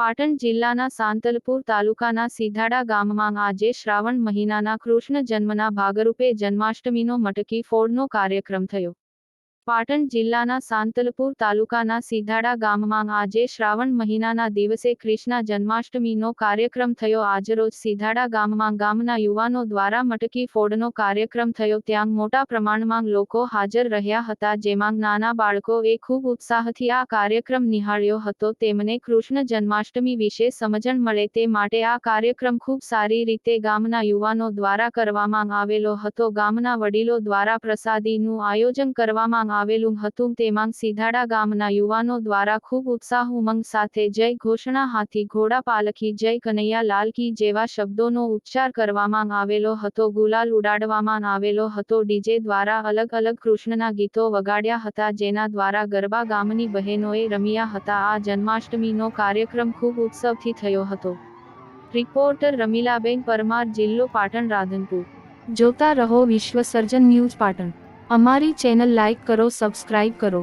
પાટણ જિલ્લાના સાંતલપુર તાલુકાના સીધાડા ગામમાં આજે શ્રાવણ મહિનાના કૃષ્ણ જન્મના ભાગરૂપે જન્માષ્ટમીનો મટકી ફોડનો કાર્યક્રમ થયો. પાટણ જિલ્લાના સાંતલપુર તાલુકાના સીધાડા ગામમાં આજે શ્રાવણ મહિનાના દિવસે કૃષ્ણ જન્માષ્ટમીનો કાર્યક્રમ થયો. આજરોજ સીધાડા ગામમાં ગામના યુવાનો દ્વારા મટકી ફોડનો કાર્યક્રમ થયો. ત્યાં મોટા પ્રમાણમાં લોકો હાજર રહ્યા હતા, જેમાં નાના બાળકોએ ખૂબ ઉત્સાહથી આ કાર્યક્રમ નિહાળ્યો હતો. તેમને કૃષ્ણ જન્માષ્ટમી વિશે સમજણ મળે તે માટે આ કાર્યક્રમ ખૂબ સારી રીતે ગામના યુવાનો દ્વારા કરવામાં આવેલો હતો. ગામના વડીલો દ્વારા પ્રસાદીનું આયોજન કરવામાં આવેલું હતું તેમાં સીધાડા ગામના યુવાનો દ્વારા ખૂબ ઉત્સાહ ઉમંગ સાથે જય ઘોષણા હાથી ઘોડા પાલખી, જય કનૈયા લાલ જેવા શબ્દોનો ઉચ્ચાર કરવામાં આવેલો હતો, ગુલાલ ઉડાડવામાં આવેલો હતો, ડીજે દ્વારા અલગ અલગ કૃષ્ણના ગીતો વગાડ્યા હતા, જેના દ્વારા ગરબા ગામની બહેનોએ રમ્યા હતા. આ જન્માષ્ટમીનો કાર્યક્રમ ખૂબ ઉત્સવથી થયો હતો. રિપોર્ટર રમીલાબેન પરમાર, જિલ્લો પાટણ, રાધનપુર. જોતા રહો વિશ્વ સર્જન ન્યૂઝ પાટણ. અમારી ચેનલ લાઇક કરો સબસ્ક્રાઇબ કરો.